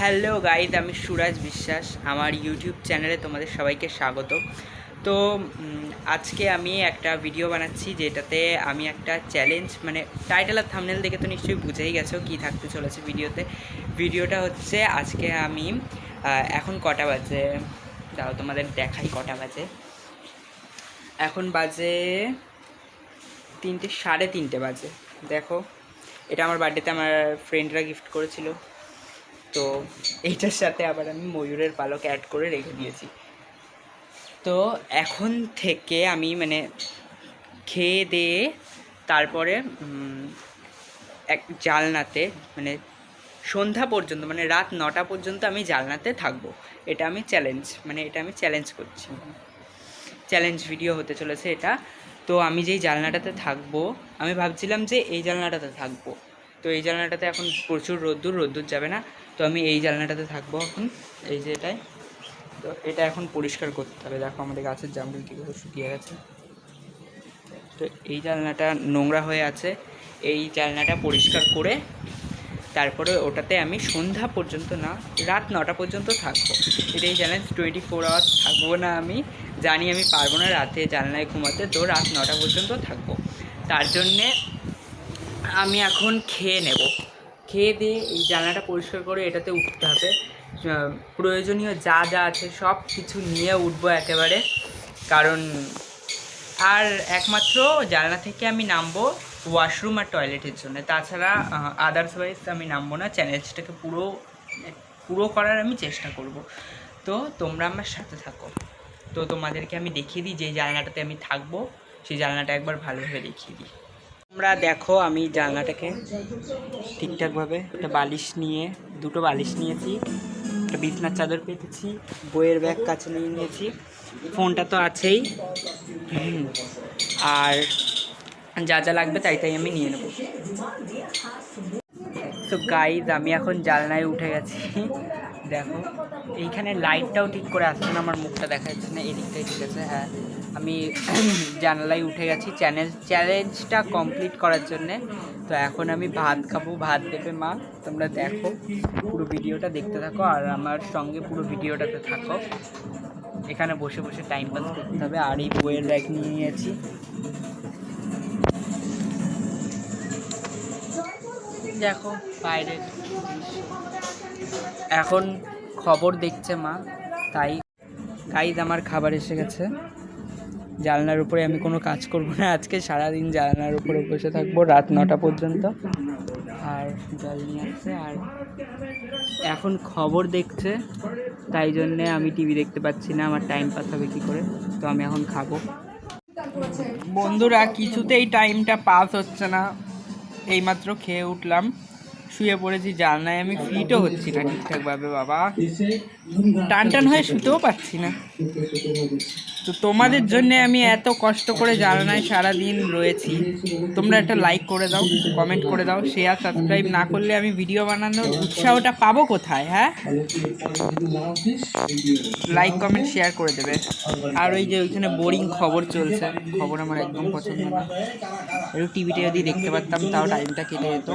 Hello guys আমি সুরাজ বিশ্বাস। আমার ইউটিউব চ্যানেলে তোমাদের সবাইকে স্বাগত। তো আজকে আমি একটা ভিডিও বানাচ্ছি যেটাতে আমি একটা চ্যালেঞ্জ মানে টাইটেল আর থামনেল দেখে তো নিশ্চয়ই বুঝেই গেছো কী থাকতে চলেছে ভিডিওতে ভিডিওটা হচ্ছে আজকে আমি এখন কটা বাজে? দাও, তোমাদের দেখাই কটা বাজে। এখন বাজে তিনটে, সাড়ে তিনটে বাজে। দেখো, এটা আমার বার্থডেতে আমার ফ্রেন্ডরা গিফট করেছিল। তো এইটার সাথে আবার আমি ময়ূরের পালক অ্যাড করে রেখে দিয়েছি। তো এখন থেকে আমি মানে খেয়ে দিয়ে তারপরে এক জালনাতে মানে সন্ধ্যা পর্যন্ত মানে রাত নটা পর্যন্ত আমি জালনাতে থাকব। এটা আমি চ্যালেঞ্জ মানে এটা আমি চ্যালেঞ্জ করছি। চ্যালেঞ্জ ভিডিও হতে চলেছে এটা। তো আমি যেই জানলাটাতে থাকব, আমি ভাবছিলাম যে এই জানলাটাতে থাকব। তো এই জানলাটাতে এখন প্রচুর রোদ্দুর রোদ্দুর যাবে না। তো আমি এই জানলাটাতে থাকব এখন, এই যে এটাই। তো এটা এখন পরিষ্কার করতে হবে। দেখো আমাদের গাছের জামরুল কীভাবে শুকিয়ে গেছে। তো এই জানলাটা নোংরা হয়ে আছে। এই জানলাটা পরিষ্কার করে তারপরে ওটাতে আমি সন্ধ্যা পর্যন্ত না, রাত নটা পর্যন্ত থাকব। এটাই চ্যালেঞ্জ টোয়েন্টি ফোর আওয়ার্স থাকব না আমি। জানি আমি পারব না রাতে জানলায় ঘুমাতে, তো রাত নটা পর্যন্ত থাকব। তার জন্যে আমি এখন খেয়ে নেব। খেয়ে দিয়ে এই জানলাটা পরিষ্কার করে এটাতে উঠতে হবে। প্রয়োজনীয় যা যা আছে সব কিছু নিয়ে উঠবো একেবারে। কারণ আর একমাত্র জানলা থেকে আমি নামবো ওয়াশরুম আর টয়লেটের জন্য। তাছাড়া আদার্স ওয়াইজ আমি নামবো না। চ্যালেঞ্জটাকে পুরো পুরো করার আমি চেষ্টা করব। তো তোমরা আমার সাথে থাকো। তো তোমাদেরকে আমি দেখিয়ে দিই যে জানলাটাতে আমি থাকব। সেই জানলাটা একবার ভালোভাবে দেখিয়ে দিই। তোমরা দেখো, আমি জানলাটাকে ঠিকঠাকভাবে একটা বালিশ নিয়ে, দুটো বালিশ নিয়েছি, একটা বিছনার চাদর পেতেছি, বইয়ের ব্যাগ কাছে নিয়ে নিয়েছি, ফোনটা তো আছেই। আর যা যা লাগবে তাই তাই আমি নিয়ে নেব। তো গাইজ আমি এখন জানলায় উঠে গেছি। দেখো, এইখানে লাইটটাও ঠিক করে আসছে না, আমার মুখটা দেখা যাচ্ছে না, এদিকটাই ঠিক আছে হ্যাঁ। আমি জানলায় উঠে গেছি চ্যানেল চ্যালেঞ্জটা কমপ্লিট করার জন্যে। তো এখন আমি ভাত খাব, ভাত দেবে মা। তোমরা দেখো, পুরো ভিডিওটা দেখতে থাকো, আর আমার সঙ্গে পুরো ভিডিওটাতে থাকো। এখানে বসে বসে টাইম পাস করতে হবে। আর এই বইয়ের ব্যাগ নিয়ে নিয়েছি। দেখো বাইরে এখন খবর দেখছে মা, তাই গাইজ আমার খাবার এসে গেছে। জানলার উপরে আমি কোনো কাজ করব না। আজকে সারাদিন জানলার উপরে বসে থাকব, রাত নটা পর্যন্ত। আর জল নিয়ে আসছে, আর এখন খবর দেখছে, তাই জন্যে আমি টিভি দেখতে পাচ্ছি না, আমার টাইম পাস হবে কী করে, তো আমি এখন খাব। বন্ধুরা, কিছুতেই টাইমটা পাস হচ্ছে না, এইমাত্র খেয়ে উঠলাম। শুয়ে পড়েছি, জানলায় আমি ফিটও হচ্ছি না ঠিকঠাকভাবে, বাবা। টান টান হয়ে শুতেও পারছি না। তো তোমাদের জন্য আমি এত কষ্ট করে জানলায় সারাদিন রয়েছি। তোমরা একটা লাইক করে দাও কমেন্ট করে দাও শেয়ার সাবস্ক্রাইব না করলে আমি ভিডিও বানানোর উৎসাহটা পাবো কোথায় হ্যাঁ? লাইক কমেন্ট শেয়ার করে দেবে। আর ওই যে ওইখানে বোরিং খবর চলছে, খবর আমার একদম পছন্দ না। একটু টিভিতে যদি দেখতে পারতাম, তাও টাইমটা কেটে যেত।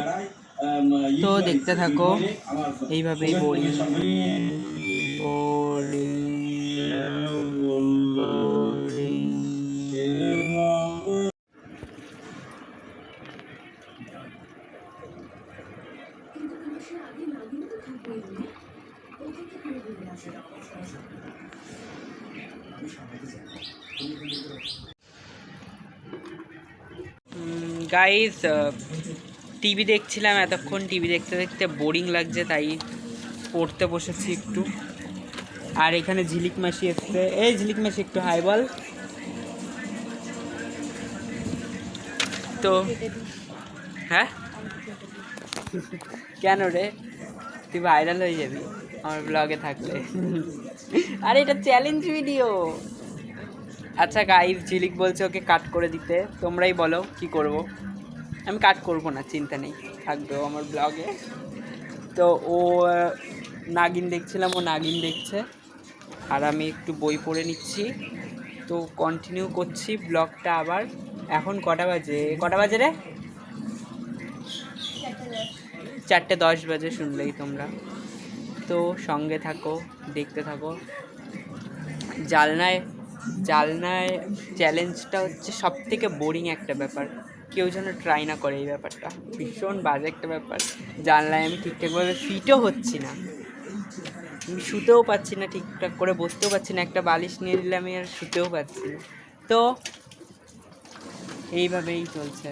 তো দেখতে থাকো এইভাবেই বোরিং গাইস টিভি দেখছিলাম, এতক্ষণ টিভি দেখতে দেখতে বোরিং লাগছে, তাই পড়তে বসেছি একটু। আর এখানে ঝিলিক মাসি এসছে। এই ঝিলিক মাসি, একটু হাই বল। তো হ্যাঁ? কেন রে? তুই ভাইরাল হয়ে যাবি আমার ব্লগে থাকলে। আরে, এটা চ্যালেঞ্জ ভিডিও আচ্ছা গাইজ ঝিলিক বলছে ওকে কাট করে দিতে। তোমরাই বলো কি করব। আমি কাট করব না, চিন্তা নেই, থাকবে আমার ব্লগে তো ও নাগিন দেখছিলাম, ও নাগিন দেখছে। আর আমি একটু বই পড়ে নিচ্ছি। তো কন্টিনিউ করছি ব্লগটা আবার। এখন কটা বাজে? কটা বাজে রে? চারটে দশ বাজে শুনলেই তোমরা। তো সঙ্গে থাকো, দেখতে থাকো। জালনায় জালনায় চ্যালেঞ্জটা হচ্ছে সব থেকে বোরিং একটা ব্যাপার। কেউ যেন ট্রাই না করে এই ব্যাপারটা। ভীষণ বাজে একটা ব্যাপার। জানলায় আমি ঠিকঠাকভাবে ফিটও হচ্ছি না। আমি শুতেও পাচ্ছি না ঠিকঠাক করে, বসতেও পারছি না। একটা বালিশ নিয়ে দিলে আমি আর শুতেও পাচ্ছি না। তো এইভাবেই চলছে।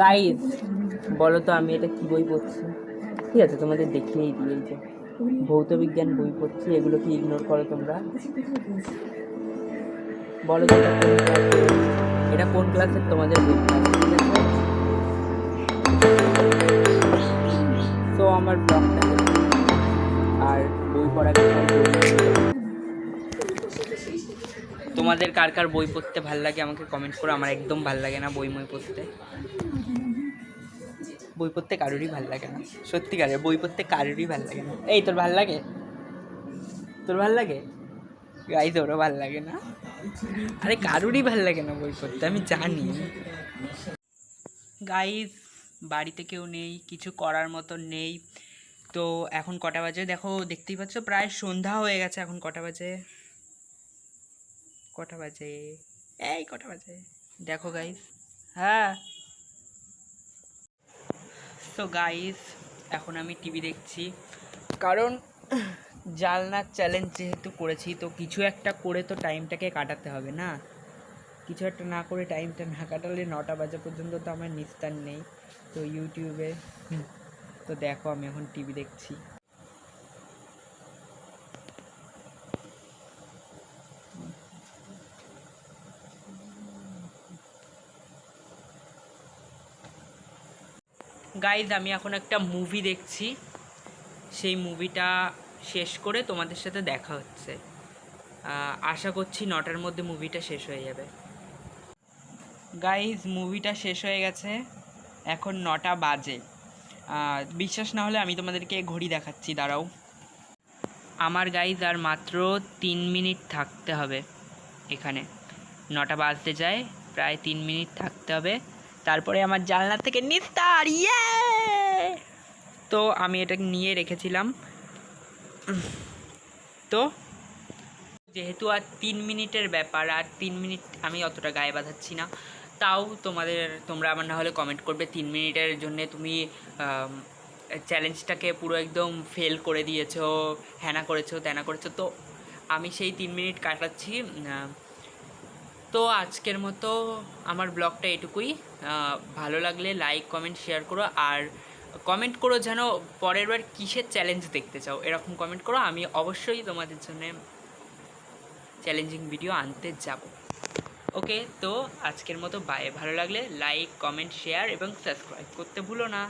গাইজ বলো তো, আমি এটা কি বই পড়ছি? ঠিক আছে, তোমাদের দেখিয়েই এই যে। ভৌত বিজ্ঞান বই পড়ছি, এগুলো কি ইগনোর করো তোমরা? বলো তো, এটা কোন ক্লাসের? তোমাদের তো আমার ব্লগটা আর বই পড়া তোমাদের কার কার বই পড়তে ভালো লাগে আমাকে কমেন্ট করো, আমার একদম ভালো লাগে না বই মই পড়তে। বই পড়তে কারোরই ভালো লাগে না, সত্যিকারের বই পড়তে কারোরই ভালো লাগে না। এই, তোর ভালো লাগে? তোর ভালো লাগে? গাই তোরও ভালো লাগে না? আরে, কারোরই ভালো লাগে না বই পড়তে, আমি জানি। গাইজ বাড়িতে কেউ নেই, কিছু করার মতো নেই। তো এখন কটা বাজে? দেখো, দেখতেই পাচ্ছ, প্রায় সন্ধ্যা হয়ে গেছে এখন কটা বাজে? কটা বাজে? এই কটা বাজে? দেখো গাইজ হ্যাঁ। তো গাইস এখন আমি টিভি দেখছি। কারণ জালনার চ্যালেঞ্জ যেহেতু করেছি, তো কিছু একটা করে তো টাইমটাকে কাটাতে হবে না? কিছু একটা না করে টাইমটা না কাটালে নটা বাজে পর্যন্ত তো আমার নিস্তার নেই। তো ইউটিউবে তো দেখো আমি এখন টিভি দেখছি। গাইজ আমি এখন একটা মুভি দেখছি। সেই মুভিটা শেষ করে তোমাদের সাথে দেখা হচ্ছে। আশা করছি নটার মধ্যে মুভিটা শেষ হয়ে যাবে। গাইজ মুভিটা শেষ হয়ে গেছে। এখন নটা বাজে। বিশ্বাস না হলে আমি তোমাদেরকে ঘড়ি দেখাচ্ছি, দাঁড়াও। আমার গাইজ আর মাত্র তিন মিনিট থাকতে হবে এখানে। নটা বাজতে যায়, প্রায় তিন মিনিট থাকতে হবে। তারপরে আমার জানলা থেকে নিস্তার ইয়ে! তো আমি এটা নিয়ে রেখেছিলাম। তো যেহেতু আর তিন মিনিটের ব্যাপার, আর তিন মিনিট আমি অতটা গায়ে বাঁধাচ্ছি না, তাও তোমাদের, তোমরা আমার না হলে কমেন্ট করবে, তিন মিনিটের জন্য তুমি চ্যালেঞ্জটাকে পুরো একদম ফেল করে দিয়েছ হ্যানা করেছ ত্যানা করেছ। তো আমি সেই তিন মিনিট কাটাচ্ছি তো আজকের মতো আমার ব্লগটা এটুকুই। ভালো লাগলে লাইক কমেন্ট শেয়ার করো আর কমেন্ট করো যেন পরের বার কিসের চ্যালেঞ্জ দেখতে চাও, এরকম কমেন্ট করো। আমি অবশ্যই তোমাদের জন্য চ্যালেঞ্জিং ভিডিও আনতে যাব। ওকে তো আজকের মতো বাই ভালো লাগলে লাইক কমেন্ট শেয়ার এবং সাবস্ক্রাইব করতে ভুলো না।